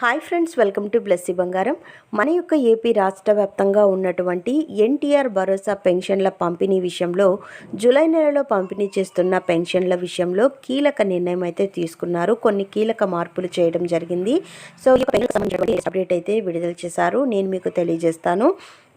Hi friends welcome to Blessy Bangaram. మన యొక్క AP రాష్ట్ర వ్యాప్తంగా ఉన్నటువంటి ఎన్టీఆర్ భరోసా పెన్షన్ల పంపిణీ విషయంలో జూలై నెలలో పంపిణీ చేస్తున్న పెన్షన్ల విషయంలో కీలక నిర్ణయం అయితే తీసుకున్నారు. కొన్ని కీలక మార్పులు చేయడం జరిగింది. సో ఈ అప్డేట్ అయితే విడుదల చేశారు. నేను మీకు తెలియజేస్తాను.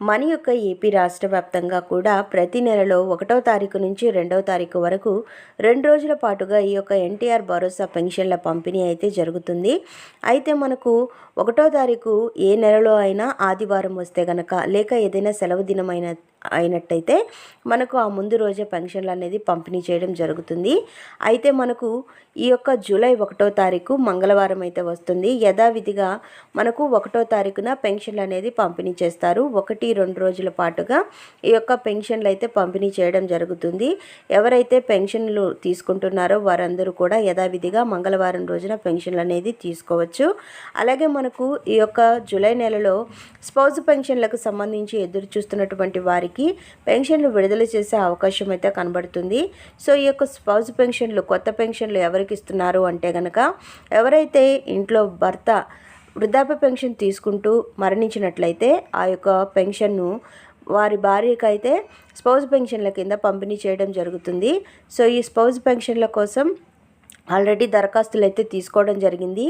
మన యొక్క ఏపీ రాష్ట్ర వ్యాప్తంగా కూడా ప్రతి నెలలో ఒకటో తారీఖు నుంచి రెండవ తారీఖు వరకు రెండు రోజుల పాటుగా ఈ యొక్క ఎన్టీఆర్ భరోసా పెన్షన్ల పంపిణీ అయితే జరుగుతుంది. అయితే మనకు ఒకటో తారీఖు ఏ నెలలో అయినా ఆదివారం వస్తే గనక లేక ఏదైనా సెలవు దినమైన అయినట్టయితే మనకు ఆ ముందు రోజే పెన్షన్లు అనేది పంపిణీ చేయడం జరుగుతుంది. అయితే మనకు ఈ యొక్క జూలై ఒకటో తారీఖు మంగళవారం అయితే వస్తుంది. యథావిధిగా మనకు ఒకటో తారీఖున పెన్షన్లు అనేది పంపిణీ చేస్తారు. ఒకటి రెండు రోజుల పాటుగా ఈ యొక్క పెన్షన్లు అయితే పంపిణీ చేయడం జరుగుతుంది. ఎవరైతే పెన్షన్లు తీసుకుంటున్నారో వారందరూ కూడా యథావిధిగా మంగళవారం రోజున పెన్షన్లు అనేది తీసుకోవచ్చు. అలాగే మనకు ఈ యొక్క జూలై నెలలో స్పౌజ్ పెన్షన్లకు సంబంధించి ఎదురు చూస్తున్నటువంటి వారికి పెన్షన్లు విడుదల చేసే అవకాశం అయితే కనబడుతుంది. సో ఈ యొక్క స్పౌజ్ పెన్షన్లు కొత్త పెన్షన్లు ఎవరికి ఇస్తున్నారు అంటే కనుక ఎవరైతే ఇంట్లో భర్త వృద్ధాప్య పెన్షన్ తీసుకుంటూ మరణించినట్లయితే ఆ యొక్క పెన్షన్ను వారి భార్యకైతే స్పౌజ్ పెన్షన్ల కింద పంపిణీ చేయడం జరుగుతుంది. సో ఈ స్పౌజ్ పెన్షన్ల కోసం ఆల్రెడీ దరఖాస్తులు అయితే తీసుకోవడం జరిగింది.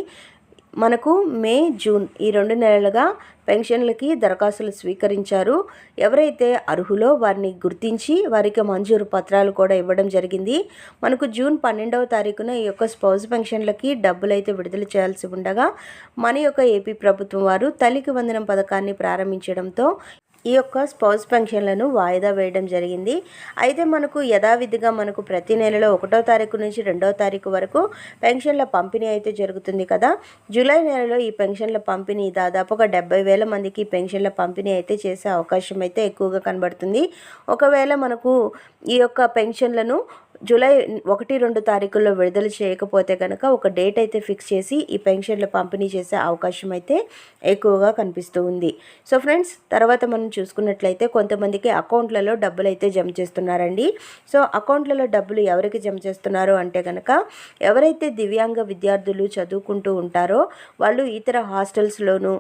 మనకు మే జూన్ ఈ రెండు నెలలుగా పెన్షన్లకి దరఖాస్తులు స్వీకరించారు. ఎవరైతే అర్హులో వారిని గుర్తించి వారికి మంజూరు పత్రాలు కూడా ఇవ్వడం జరిగింది. మనకు జూన్ పన్నెండవ తారీఖున ఈ యొక్క స్పౌజ్ పెన్షన్లకి డబ్బులు అయితే విడుదల చేయాల్సి ఉండగా మన యొక్క ఏపీ ప్రభుత్వం వారు తల్లికి వందనం పథకాన్ని ప్రారంభించడంతో ఈ యొక్క స్పౌస్ పెన్షన్లను వాయిదా వేయడం జరిగింది. అయితే మనకు యథావిధిగా మనకు ప్రతి నెలలో ఒకటో తారీఖు నుంచి రెండో తారీఖు వరకు పెన్షన్ల పంపిణీ అయితే జరుగుతుంది కదా. జూలై నెలలో ఈ పెన్షన్ల పంపిణీ దాదాపుగా డెబ్బై వేల మందికి పెన్షన్ల పంపిణీ అయితే చేసే అవకాశం అయితే ఎక్కువగా కనబడుతుంది. ఒకవేళ మనకు ఈ యొక్క పెన్షన్లను జూలై ఒకటి రెండు తారీఖుల్లో విడుదల చేయకపోతే కనుక ఒక డేట్ అయితే ఫిక్స్ చేసి ఈ పెన్షన్లు పంపిణీ చేసే అవకాశం అయితే ఎక్కువగా కనిపిస్తూ ఉంది. సో ఫ్రెండ్స్ తర్వాత మనం చూసుకున్నట్లయితే కొంతమందికి అకౌంట్లలో డబ్బులు అయితే జమ చేస్తున్నారండి. సో అకౌంట్లలో డబ్బులు ఎవరికి జమ చేస్తున్నారు అంటే కనుక ఎవరైతే దివ్యాంగ విద్యార్థులు చదువుకుంటూ ఉంటారో వాళ్ళు ఇతర హాస్టల్స్లోనూ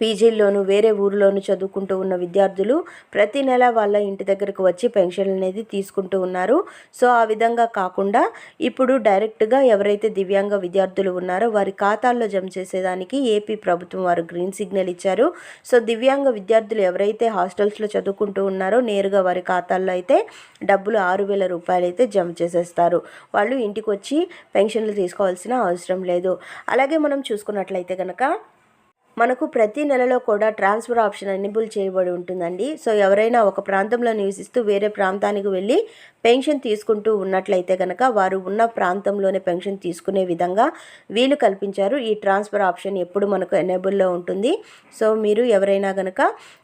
పీజీల్లోను వేరే ఊరిలోను చదువుకుంటూ ఉన్న విద్యార్థులు ప్రతి నెల వాళ్ళ ఇంటి దగ్గరకు వచ్చి పెన్షన్ అనేది తీసుకుంటూ ఉన్నారు. సో ఆ విధంగా కాకుండా ఇప్పుడు డైరెక్ట్గా ఎవరైతే దివ్యాంగ విద్యార్థులు ఉన్నారో వారి ఖాతాల్లో జమ చేసేదానికి ఏపీ ప్రభుత్వం వారు గ్రీన్ సిగ్నల్ ఇచ్చారు. సో దివ్యాంగ విద్యార్థులు ఎవరైతే హాస్టల్స్లో చదువుకుంటూ ఉన్నారో నేరుగా వారి ఖాతాల్లో అయితే డబ్బులు ఆరు వేల రూపాయలు అయితే జమ చేసేస్తారు. వాళ్ళు ఇంటికి వచ్చి పెన్షన్లు తీసుకోవాల్సిన అవసరం లేదు. అలాగే మనం చూసుకున్నట్లయితే కనుక మనకు ప్రతి నెలలో కూడా ట్రాన్స్ఫర్ ఆప్షన్ ఎనిబుల్ చేయబడి ఉంటుందండి. సో ఎవరైనా ఒక ప్రాంతంలో నివసిస్తూ వేరే ప్రాంతానికి వెళ్ళి పెన్షన్ తీసుకుంటూ ఉన్నట్లయితే కనుక వారు ఉన్న ప్రాంతంలోనే పెన్షన్ తీసుకునే విధంగా వీలు కల్పించారు. ఈ ట్రాన్స్ఫర్ ఆప్షన్ ఎప్పుడు మనకు ఎనేబుల్లో ఉంటుంది. సో మీరు ఎవరైనా కనుక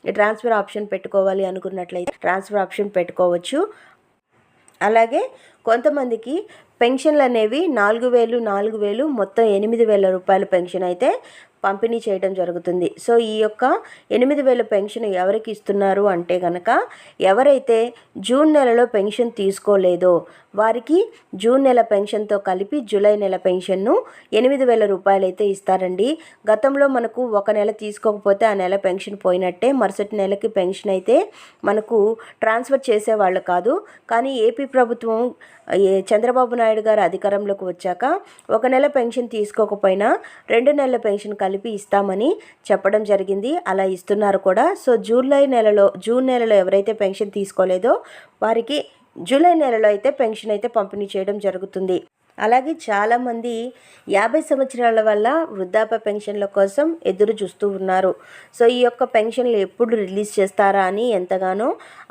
ఈ ట్రాన్స్ఫర్ ఆప్షన్ పెట్టుకోవాలి అనుకున్నట్లయితే ట్రాన్స్ఫర్ ఆప్షన్ పెట్టుకోవచ్చు. అలాగే కొంతమందికి పెన్షన్లు అనేవి నాలుగు వేలు నాలుగు వేలు మొత్తం ఎనిమిది వేల రూపాయల పెన్షన్ అయితే పంపిణీ చేయడం జరుగుతుంది. సో ఈ యొక్క ఎనిమిది వేల పెన్షన్ ఎవరికి ఇస్తున్నారు అంటే కనుక ఎవరైతే జూన్ నెలలో పెన్షన్ తీసుకోలేదో వారికి జూన్ నెల పెన్షన్తో కలిపి జూలై నెల పెన్షన్ను ఎనిమిది వేల రూపాయలు అయితే ఇస్తారండి. గతంలో మనకు ఒక నెల తీసుకోకపోతే ఆ నెల పెన్షన్ పోయినట్టే మరుసటి నెలకి పెన్షన్ అయితే మనకు ట్రాన్స్ఫర్ చేసేవాళ్ళు కాదు. కానీ ఏపీ ప్రభుత్వం చంద్రబాబు నాయుడు గారు అధికారంలోకి వచ్చాక ఒక నెల పెన్షన్ తీసుకోకపోయినా రెండు నెలల పెన్షన్ కలిపి కలిపి ఇస్తామని చెప్పడం జరిగింది. అలా ఇస్తున్నారు కూడా. సో జూలై నెలలో జూన్ నెలలో ఎవరైతే పెన్షన్ తీసుకోలేదో వారికి జూలై నెలలో అయితే పెన్షన్ అయితే పంపిణీ చేయడం జరుగుతుంది. అలాగే చాలామంది యాభై సంవత్సరాల వల్ల వృద్ధాప్య పెన్షన్ల కోసం ఎదురు చూస్తూ ఉన్నారు. సో ఈ యొక్క పెన్షన్లు ఎప్పుడు రిలీజ్ చేస్తారా అని ఎంతగానో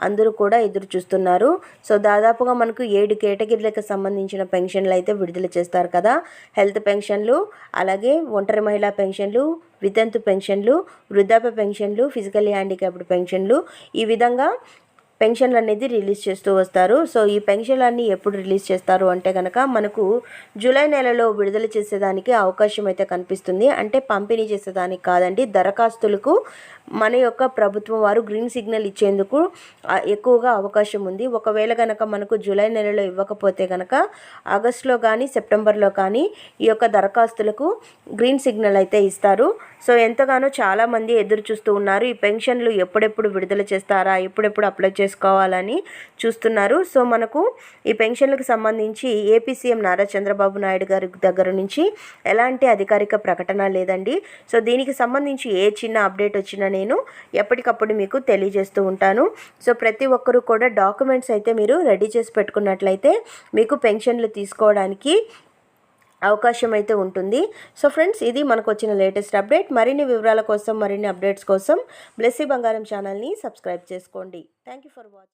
అందరూ కూడా ఎదురు చూస్తున్నారు. సో దాదాపుగా మనకు ఏడు కేటగిరీలకు సంబంధించిన పెన్షన్లు అయితే విడుదల చేస్తారు కదా. హెల్త్ పెన్షన్లు అలాగే ఒంటరి మహిళా పెన్షన్లు వితంతు పెన్షన్లు వృద్ధాప్య పెన్షన్లు ఫిజికల్ హ్యాండిక్యాప్డ్ పెన్షన్లు. ఈ విధంగా పెన్షన్లు అనేది రిలీజ్ చేస్తూ వస్తారు. సో ఈ పెన్షన్లు అన్నీ ఎప్పుడు రిలీజ్ చేస్తారు అంటే కనుక మనకు జూలై నెలలో విడుదల చేసేదానికి అవకాశం అయితే కనిపిస్తుంది. అంటే పంపిణీ చేసేదానికి కాదండి. దరఖాస్తులకు మన యొక్క ప్రభుత్వం వారు గ్రీన్ సిగ్నల్ ఇచ్చేందుకు ఎక్కువగా అవకాశం ఉంది. ఒకవేళ కనుక మనకు జూలై నెలలో ఇవ్వకపోతే కనుక ఆగస్టులో కానీ సెప్టెంబర్లో కానీ ఈ యొక్క దరఖాస్తులకు గ్రీన్ సిగ్నల్ అయితే ఇస్తారు. సో ఎంతగానో చాలామంది ఎదురు చూస్తూ ఉన్నారు. ఈ పెన్షన్లు ఎప్పుడెప్పుడు విడుదల చేస్తారా? ఎప్పుడెప్పుడు అప్లై చేసుకోవాలని చూస్తున్నారు. సో మనకు ఈ పెన్షన్లకు సంబంధించి ఏపీ సీఎం నారా చంద్రబాబు నాయుడు గారి దగ్గర నుంచి ఎలాంటి అధికారిక ప్రకటన లేదండి. సో దీనికి సంబంధించి ఏ చిన్న అప్డేట్ వచ్చినా నేను ఎప్పటికప్పుడు మీకు తెలియజేస్తూ ఉంటాను. సో ప్రతి ఒక్కరూ కూడా డాక్యుమెంట్స్ అయితే మీరు రెడీ చేసి పెట్టుకున్నట్లయితే మీకు పెన్షన్లు తీసుకోవడానికి అవకాశం అయితే ఉంటుంది. సో ఫ్రెండ్స్ ఇది మనకు వచ్చిన లేటెస్ట్ అప్డేట్. మరిన్ని వివరాల కోసం మరిన్ని అప్డేట్స్ కోసం బ్లెస్సీ బంగారం ఛానల్ని సబ్స్క్రైబ్ చేసుకోండి. Thank you for watching